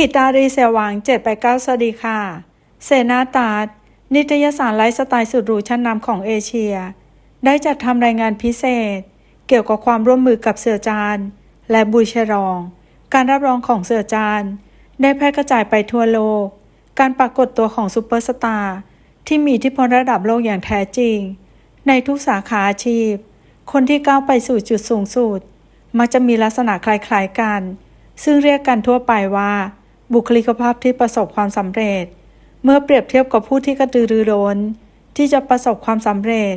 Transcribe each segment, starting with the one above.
ถิตารีเสวังเจ็ดไปเก้าสวัสดีค่ะ เสนาตาดนิตยสารไลฟ์สไตล์สุดหรูชั้นนำของเอเชีย ได้จัดทำรายงานพิเศษ เกี่ยวกับความร่วมมือกับเสือจานและบุยเชรอง การรับรองของเสือจานได้แพร่กระจายไปทั่วโลก การปรากฏตัวของซูเปอร์สตาร์ที่มีอิทธิพลระดับโลกอย่างแท้จริง ในทุกสาขาอาชีพ คนที่ก้าวไปสู่จุดสูงสุดมักจะมีลักษณะคล้ายๆกัน ซึ่งเรียกกันทั่วไปว่า บุคลิกภาพที่ประสบความสำเร็จ เมื่อเปรียบเทียบกับผู้ที่กระตือรือร้น ที่จะประสบความสำเร็จ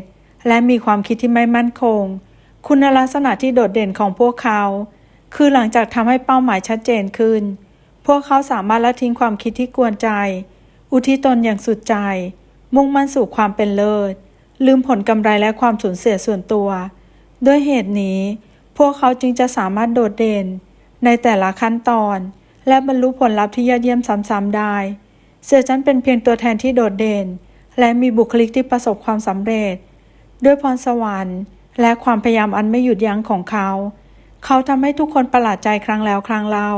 และมีความคิดที่ไม่มั่นคง คุณลักษณะที่โดดเด่นของพวกเขา คือหลังจากทำให้เป้าหมายชัดเจนขึ้น พวกเขาสามารถละทิ้งความคิดที่กวนใจ อุทิศตนอย่างสุดใจ มุ่งมั่นสู่ความเป็นเลิศ ลืมผลกำไรและความสูญเสียส่วนตัว ด้วยเหตุนี้ พวกเขาจึงจะสามารถโดดเด่น ในแต่ละขั้นตอน และบรรลุผลลัพธ์ที่ยอดเยี่ยมซ้ำๆได้ เสือจันเป็นเพียงตัวแทนที่โดดเด่น และมีบุคลิกที่ประสบความสำเร็จ ด้วยพรสวรรค์ และความพยายามอันไม่หยุดยั้งของเขา เขาทำให้ทุกคนประหลาดใจครั้งแล้วครั้งเล่า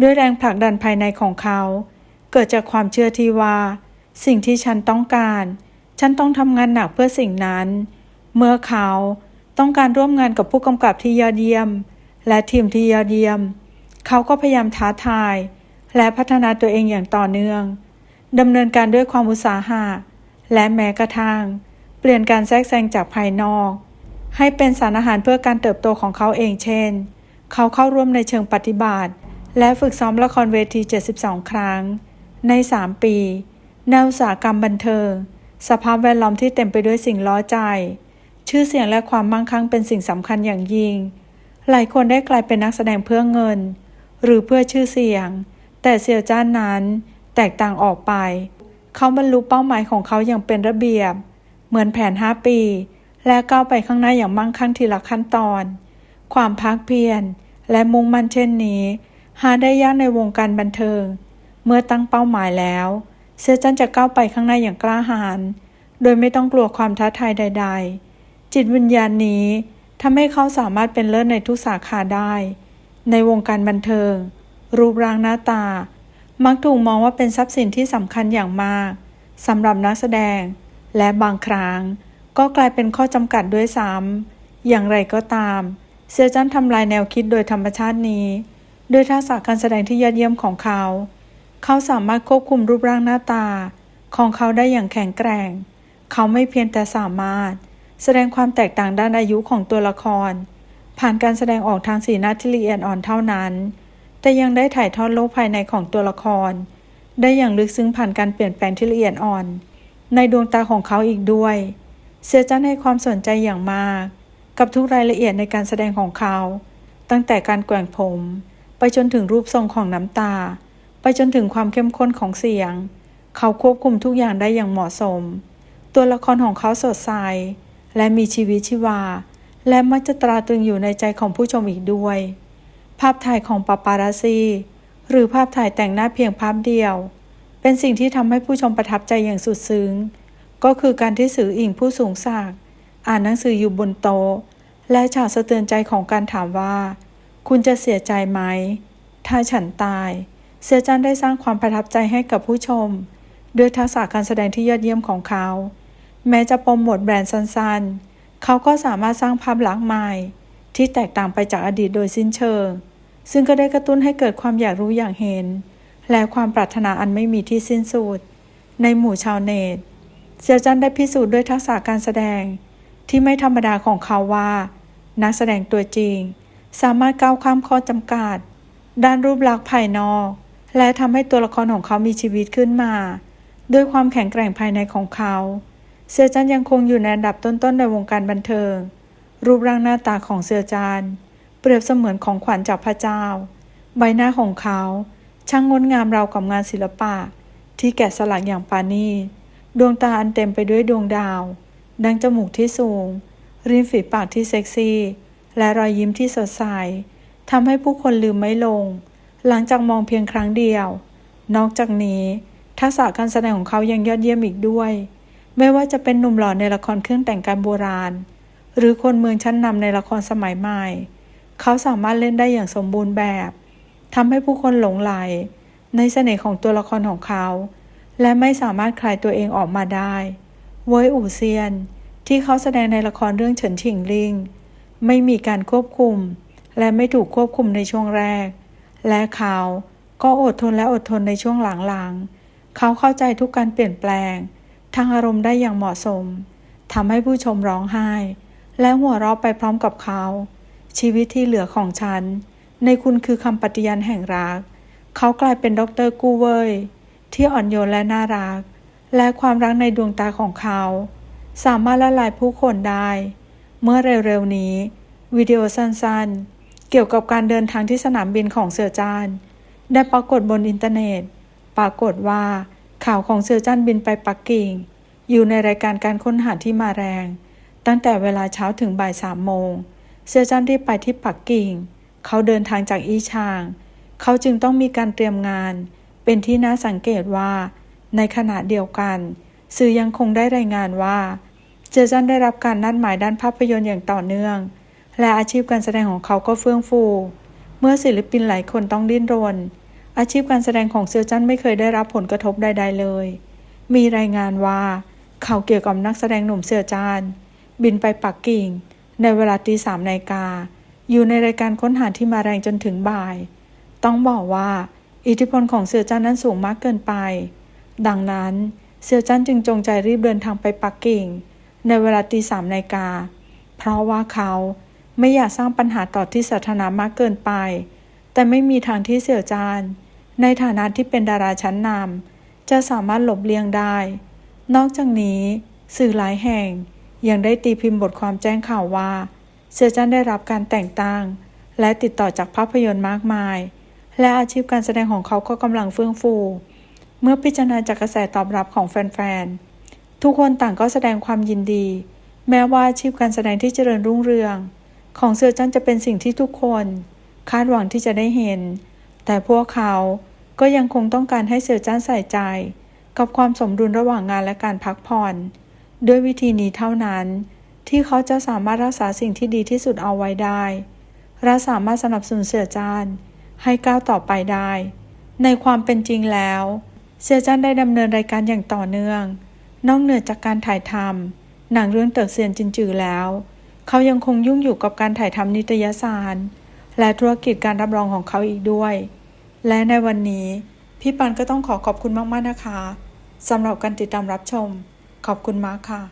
ด้วยแรงผลักดันภายในของเขา เกิดจากความเชื่อที่ว่า สิ่งที่ฉันต้องการ ฉันต้องทำงานหนักเพื่อสิ่งนั้น เมื่อเขาต้องการร่วมงานกับผู้กำกับที่ยอดเยี่ยม และทีมที่ยอดเยี่ยม เขาก็พยายามท้าทาย และพัฒนาตัวเองอย่างต่อเนื่องดำเนินการด้วยความอุตสาหะ และแม้กระทั่ง เปลี่ยนการแทรกแซงจากภายนอก ให้เป็นสารอาหารเพื่อการเติบโตของเขาเองเช่น เขาเข้าร่วมในเชิงปฏิบัติ และฝึกซ้อมละครเวที 72 ครั้ง ใน 3 ปี แนวสาหกรรมบันเทิง สภาพแวดล้อมที่เต็มไปด้วยสิ่งล้อใจ ชื่อเสียงและความมั่งคั่งเป็นสิ่งสำคัญอย่างยิ่ง หลายคนได้กลายเป็นนักแสดงเพื่อเงิน หรือเพื่อชื่อเสียง แต่เสี่ยวจ้านนั้นแตกต่างออกไป เขาบรรลุเป้าหมายของเขาอย่างเป็นระเบียบ เหมือนแผน 5 ปี และก้าวไปข้างหน้าอย่างมั่งคั่งทีละขั้นตอน ความพักเพียรและมุ่งมั่นเช่นนี้ หาได้ยากในวงการบันเทิง เมื่อตั้งเป้าหมายแล้ว เสือจันจะก้าวไปข้างหน้าอย่างกล้าหาญโดยไม่ต้องกลัวความท้าทายใด ๆ จิตวิญญาณนี้ทำให้เขาสามารถเป็นเลิศในทุกสาขาได้ ในวงการบันเทิง รูปร่างหน้าตา มักถูกมองว่าเป็นทรัพย์สินที่สำคัญอย่างมากสำหรับนักแสดง และบางครั้ง ก็กลายเป็นข้อจำกัดด้วยซ้ำอย่างไรก็ตามเสือจันทำลายแนวคิดโดยธรรมชาตินี้ด้วยทักษะการแสดงที่ยอดเยี่ยมของเขา เขาสามารถควบคุมรูปร่างหน้าตา ของเขาได้อย่างแข็งแกร่ง เขาไม่เพียงแต่สามารถ แสดงความแตกต่างด้านอายุของตัวละคร ผ่านการแสดงออกทางสีหน้าที่ละเอียดอ่อนเท่านั้น แต่ยังได้ถ่ายทอดโลกภายในของตัวละคร ได้อย่างลึกซึ้งผ่านการเปลี่ยนแปลงที่ละเอียดอ่อน ในดวงตาของเขาอีกด้วยเสียจันให้ความสนใจอย่างมาก กับทุกรายละเอียดในการแสดงของเขา ตั้งแต่การแกว่งผม ไปจนถึงรูปทรงของน้ำตา ไปจนถึงความเข้มข้นของเสียง เขาควบคุมทุกอย่างได้อย่างเหมาะสม ตัวละครของเขาสดใสและมีชีวิตชีวา และมักจะตราตรึงอยู่ในใจของผู้ชมอีกด้วย ภาพถ่ายของปาปาราซีหรือภาพถ่ายแต่งหน้าเพียงภาพเดียว เป็นสิ่งที่ทำให้ผู้ชมประทับใจอย่างสุดซึ้ง ก็คือการที่สื่ออิงผู้สูงศักดิ์อ่านหนังสืออยู่บนโต๊ะและฉากสะเทือนใจของการถามว่า คุณจะเสียใจไหม ถ้าฉันตาย เสียจันได้สร้างความประทับใจให้กับผู้ชม ด้วยทักษะการแสดงที่ยอดเยี่ยมของเขา แม้จะโปรโมทแบรนด์สั้นๆ เขาก็สามารถสร้างภาพลักษณ์ใหม่ที่แตกต่างไปจากอดีตโดยสิ้นเชิง ซึ่งก็ได้กระตุ้นให้เกิดความอยากรู้อย่างเห็น และความปรารถนาอันไม่มีที่สิ้นสุด ในหมู่ชาวเน็ตเซียวจันได้พิสูจน์ด้วยทักษะการแสดง ที่ไม่ธรรมดาของเขาว่า นักแสดงตัวจริง สามารถก้าวข้ามข้อจำกัด ด้านรูปลักษณ์ภายนอก และทำให้ตัวละครของเขามีชีวิตขึ้นมา ด้วยความแข็งแกร่งภายในของเขา เสือจันยังคงอยู่ในอันดับต้นๆในวงการบันเทิง รูปร่างหน้าตาของเสือจันเปรียบเสมือนของขวัญจากพระเจ้า ใบหน้าของเขา ช่างงดงามราวกับงานศิลปะ ที่แกะสลักอย่างปาณีตดวงตาอันเต็มไปด้วยดวงดาว ดังจมูกที่สูง ริมฝีปากที่เซ็กซี่ และรอยยิ้มที่สดใสทำให้ผู้คนลืมไม่ลง หลังจากมองเพียงครั้งเดียว นอกจากนี้ ทักษะการแสดงของเขายังยอดเยี่ยมอีกด้วย ไม่ว่าจะเป็นหนุ่มหล่อในละครเครื่องแต่งกายโบราณ หรือคนเมืองชั้นนำในละครสมัยใหม่ เขาสามารถเล่นได้อย่างสมบูรณ์แบบทำให้ผู้คนหลงไหล ในเสน่ห์ของตัวละครของเขา และไม่สามารถคลายตัวเองออกมาได้เว้ยอู่เซียน ที่เขาแสดงในละครเรื่องเฉินชิงลิง ไม่มีการควบคุม และไม่ถูกควบคุมในช่วงแรก และเขาก็อดทนและอดทนในช่วงหลังๆ เขาเข้าใจทุกการเปลี่ยนแปลง ทางอารมณ์ได้อย่างเหมาะสมทำให้ผู้ชมร้องไห้ และหัวเราะไปพร้อมกับเขา ชีวิตที่เหลือของฉัน ในคุณคือคำปฏิญาณแห่งรัก เขากลายเป็นด็อกเตอร์กูเวยที่อ่อนโยนและน่ารัก และความรักในดวงตาของเขา สามารถละลายผู้คนได้ เมื่อเร็วๆนี้วิดีโอสั้นๆ เกี่ยวกับการเดินทางที่สนามบินของเสือจานได้ปรากฏบนอินเทอร์เน็ต ปรากฏว่า ข่าวของเสือจานบินไปปักกิ่ง อยู่ในรายการการค้นหาที่มาแรง ตั้งแต่เวลาเช้าถึงบ่ายสามโมงเสือจันรีบไปที่ปักกิ่ง เขาเดินทางจากอีชาง เขาจึงต้องมีการเตรียมงาน เป็นที่น่าสังเกตว่า ในขณะเดียวกัน สื่อยังคงได้รายงานว่าเจอจันได้รับการนัดหมายด้านภาพยนตร์อย่างต่อเนื่อง และอาชีพการแสดงของเขาก็เฟื่องฟู เมื่อศิลปินหลายคนต้องดิ้นรน อาชีพการแสดงของเซอร์จันไม่เคยได้รับผลกระทบใด ๆ เลย มีรายงานว่าเขาเกี่ยวกับนักแสดงหนุ่มเสือจานบินไปปักกิ่ง ในเวลาตีสามนาฬิกา อยู่ในรายการค้นหาที่มาแรงจนถึงบ่าย ต้องบอกว่า อิทธิพลของเสือจันนั้นสูงมากเกินไป ดังนั้นเสือจันจึงจงใจรีบเดินทางไปปักกิ่ง ในเวลาตีสามนาฬิกา เพราะว่าเขาไม่อยากสร้างปัญหาต่อที่สาธารณะมากเกินไป แต่ไม่มีทางที่เสือจาน ในฐานะที่เป็นดาราชั้นนำจะสามารถหลบเลี่ยงได้ นอกจากนี้ สื่อหลายแห่งยังได้ตีพิมพ์บทความแจ้งข่าวว่า เสือจันได้รับการแต่งตั้ง และติดต่อจากภาพยนตร์มากมาย และอาชีพการแสดงของเขาก็กำลังเฟื่องฟู เมื่อพิจารณาจากกระแสตอบรับของแฟนๆ ทุกคนต่างก็แสดงความยินดี แม้ว่าอาชีพการแสดงที่เจริญรุ่งเรือง ของเสือจันจะเป็นสิ่งที่ทุกคน คาดหวังที่จะได้เห็น แต่พวกเขาก็ยังคงต้องการให้เสือจันใส่ใจ กับความสมดุลระหว่างงานและการพักผ่อน ด้วยวิธีนี้เท่านั้น ที่เขาจะสามารถรักษาสิ่งที่ดีที่สุดเอาไว้ได้ และสามารถสนับสนุนเสือจานให้ก้าวต่อไปได้ ในความเป็นจริงแล้วเสือจานได้ดำเนินรายการอย่างต่อเนื่อง นอกเหนือจากการถ่ายทำหนังเรื่องเติกเซียนจินจือแล้ว เขายังคงยุ่งอยู่กับการถ่ายทำนิตยสาร และธุรกิจการรับรองของเขาอีกด้วย และในวันนี้พี่ปันก็ต้องขอขอบคุณมากๆนะคะสำหรับการติดตามรับชม ขอบคุณมากค่ะ